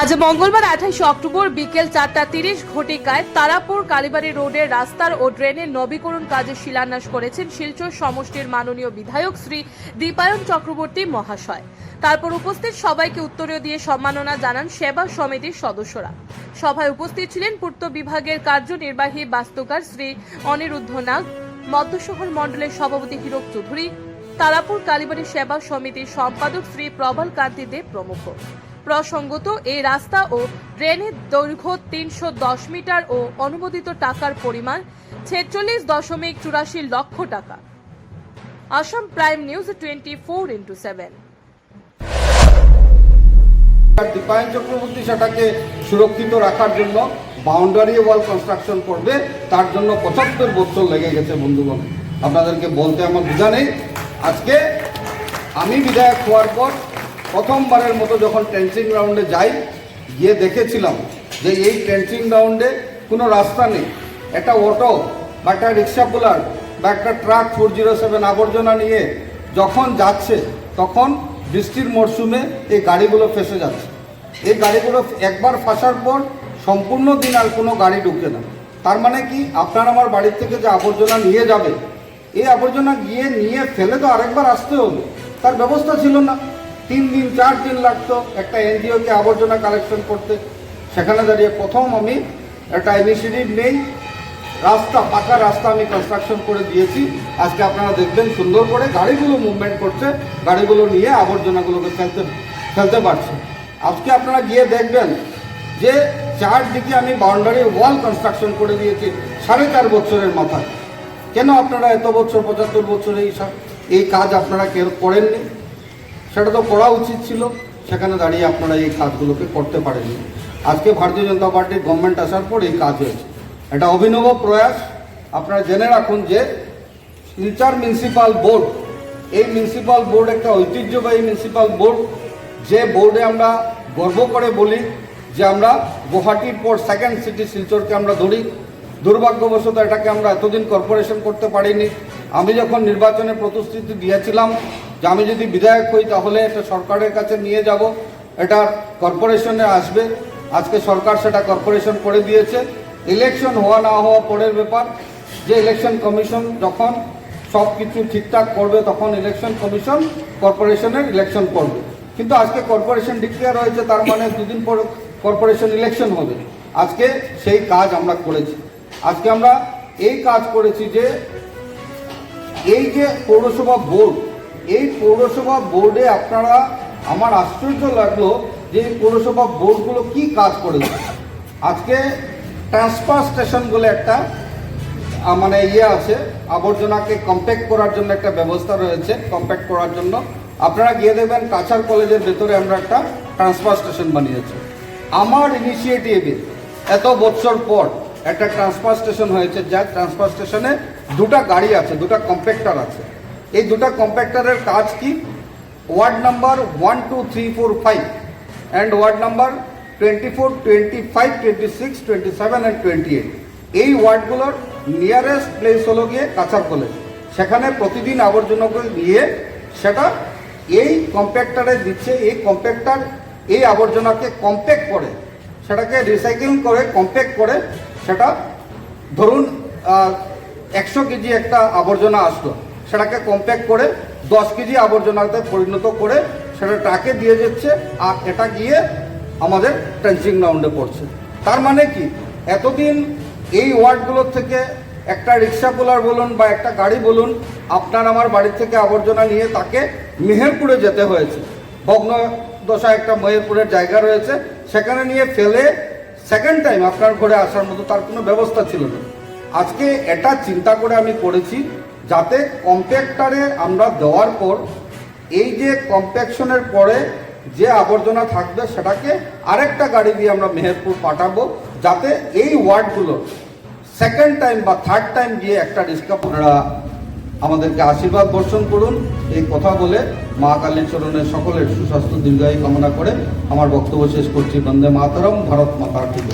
আজ মঙ্গলবার আঠাইশে অক্টোবর বিকেল চারটা তিরিশ ঘটিকায় তারাপুর কালীবাড়ি রোডের রাস্তার ও ড্রেনের নবীকরণ কাজে শিলান্যাস করেছেন শিলচর সমষ্টির মাননীয় বিধায়ক শ্রী দীপায়ন চক্রবর্তী মহাশয়। তারপর উপস্থিত সবাইকে উত্তরীয় দিয়ে সম্মাননা জানান সেবা সমিতির সদস্যরা। সভায় উপস্থিত ছিলেন পূর্ত বিভাগের কার্যনির্বাহী বাস্তুকার শ্রী অনিরুদ্ধ নাগ, মধ্যশহর মণ্ডলের সভাপতি হীরক চৌধুরী, তারাপুর কালীবাড়ি সেবা সমিতির সম্পাদক শ্রী প্রবল কান্তি দেব প্রমুখ। প্রসঙ্গত, এই রাস্তা ও ড্রেনের দৈর্ঘ্য তিনশো দশ মিটার ও অনুমোদিত টাকার পরিমাণ ছেচল্লিশ দশমিক চুরাশি লক্ষ টাকা। Assam prime news twenty four into seven. Dipayan Chakraborty সেটাকে সুরক্ষিত রাখার জন্য বাউন্ডারি ওয়াল কনস্ট্রাকশন করবে, তার জন্য পঁচাত্তর বছর লেগে গেছে বন্ধুগণ। আপনাদেরকে বলতে আমার বোঝা নেই। আজকে আমি বিধায়ক হওয়ার পর প্রথমবারের মতো যখন ট্রেন্সিং গ্রাউন্ডে যাই, গিয়ে দেখেছিলাম যে এই ট্রেন্সিং গ্রাউন্ডে কোনো রাস্তা নেই। একটা অটো বা একটা রিক্সা পুলার বা একটা ট্রাক ফোর জিরো সেভেন আবর্জনা নিয়ে যখন যাচ্ছে, তখন বৃষ্টির মরশুমে এই গাড়িগুলো ফেসে যাচ্ছে। এই গাড়িগুলো একবার ফাঁসার পর সম্পূর্ণ দিন আর কোনো গাড়ি ঢুকে না। তার মানে কি? আপনার আমার বাড়ির থেকে যে আবর্জনা নিয়ে যাবে, এই আবর্জনা গিয়ে নিয়ে ফেলে তো আরেকবার আসতে হবে। তার ব্যবস্থা ছিল না। তিন দিন, চার দিন লাগতো একটা এনজিওকে আবর্জনা কালেকশন করতে। সেখানে দাঁড়িয়ে প্রথম আমি একটা ইনিশিয়েটিভ নেই। রাস্তা, পাকা রাস্তা আমি কনস্ট্রাকশন করে দিয়েছি। আজকে আপনারা দেখবেন সুন্দর করে গাড়িগুলো মুভমেন্ট করছে, গাড়িগুলো নিয়ে আবর্জনাগুলোকে ফেলতে ফেলতে পারছে। আজকে আপনারা গিয়ে দেখবেন যে চারদিকে আমি বাউন্ডারি ওয়াল কনস্ট্রাকশন করে দিয়েছি সাড়ে চার বছরের মাথায়। কেন আপনারা এত বছর, পঁচাত্তর বছর এই সা- এই কাজ আপনারা কেউ করেননি? সেটা তো করা উচিত ছিল। সেখানে দাঁড়িয়ে আপনারা এই কাজগুলোকে করতে পারেননি। আজকে ভারতীয় জনতা পার্টির গভর্নমেন্ট আসার পর এই কাজ হয়েছে। এটা অভিনব প্রয়াস। আপনারা জেনে রাখুন যে শিলচর মিউনিসিপাল বোর্ড এই মিউনিসিপাল বোর্ড একটা ঐতিহ্যবাহী মিউনিসিপাল বোর্ড যে বোর্ডে আমরা গর্ব করে বলি যে আমরা গুয়াহাটির পর সেকেন্ড সিটি শিলচরকে আমরা ধরি। দুর্ভাগ্যবশত এটাকে আমরা এতদিন কর্পোরেশন করতে পারিনি। আমি যখন নির্বাচনে প্রতিশ্রুতি দিয়েছিলাম যে আমি যদি বিধায়ক হই, তাহলে এটা সরকারের কাছে নিয়ে যাব। এটা কর্পোরেশনে আসবে। আজকে সরকার সেটা কর্পোরেশন করে দিয়েছে। ইলেকশন হওয়া না হওয়া পরের ব্যাপার। যে ইলেকশন কমিশন যখন সব কিছু ঠিকঠাক করবে, তখন ইলেকশন কমিশন কর্পোরেশনের ইলেকশন করবে। কিন্তু আজকে কর্পোরেশন ডিক্লেয়ার হয়েছে, তার মানে দুদিন পর কর্পোরেশন ইলেকশন হবে। আজকে সেই কাজ আমরা করেছি। আজকে আমরা এই কাজ করেছি যে, এই যে পৌরসভা বোর্ড এই পৌরসভা বোর্ডে আপনারা, আমার আশ্চর্য লাগল যে এই পৌরসভা বোর্ডগুলো কি কাজ করেছে। আজকে ট্রান্সফার স্টেশন বলে একটা মানে ইয়ে আছে, আবর্জনাকে কম্প্যাক্ট করার জন্য একটা ব্যবস্থা রয়েছে কম্প্যাক্ট করার জন্য। আপনারা গিয়ে দেখবেন কাছার কলেজের ভেতরে আমরা একটা ট্রান্সফার স্টেশন বানিয়েছি। আমার ইনিশিয়েটিভে এত বছর পর একটা ট্রান্সফার স্টেশন হয়েছে, যার ট্রান্সফার স্টেশনে দুটা গাড়ি আছে, দুটা কম্প্যাক্টার আছে। এই দুটা কম্প্যাক্টারের কাজ কি? Ward number one two three four five and ward number twenty four twenty five twenty six twenty seven and twenty eight এই ওয়ার্ডগুলোর নিয়ারেস্ট প্লেস হলো গিয়ে কাছার কলেজ সেখানে প্রতিদিন আবর্জনাগুলো নিয়ে সেটা এই কম্প্যাক্টারে দিচ্ছে, এই কম্প্যাক্টার এই আবর্জনাকে কম্প্যাক্ট করে, সেটাকে রিসাইকেল করে কম্প্যাক্ট করে, সেটা ধরুন একশো কেজি একটা আবর্জনা আসলো। সেটাকে কম্প্যাক্ট করে দশ কেজি আবর্জনাতে পরিণত করে সেটা ট্রাকে দিয়ে যাচ্ছে আর এটা গিয়ে আমাদের ট্রেঞ্চিং গ্রাউন্ডে পড়ছে। তার মানে কি? এতদিন এই ওয়ার্ডগুলোর থেকে একটা রিক্সা পোলার বলুন বা একটা গাড়ি বলুন, আপনার আমার বাড়ির থেকে আবর্জনা নিয়ে তাকে মেহেরপুরে যেতে হয়েছে। ভগ্ন দশা একটা মেহেরপুরের জায়গা রয়েছে, সেখানে নিয়ে ফেলে সেকেন্ড টাইম আপনার ঘরে আসার মতো তার কোনো ব্যবস্থা ছিল না। আজকে এটা চিন্তা করে আমি করেছি যাতে কম্প্যাক্টারে আমরা দেওয়ার পর এই যে কম্প্যাকশনের পরে যে আবর্জনা থাকবে সেটাকে আরেকটা গাড়ি দিয়ে আমরা মেহেরপুর পাঠাবো, যাতে এই ওয়ার্ডগুলো সেকেন্ড টাইম বা থার্ড টাইম গিয়ে একটা আপনারা আমাদেরকে আশীর্বাদ বর্ষণ করুন। এই কথা বলে মা কালীর চরণের সকলের সুস্বাস্থ্য, দীর্ঘায়ু কামনা করে আমার বক্তব্য শেষ করছি। বন্দে মাতরম, ভারত মাতার ঠিক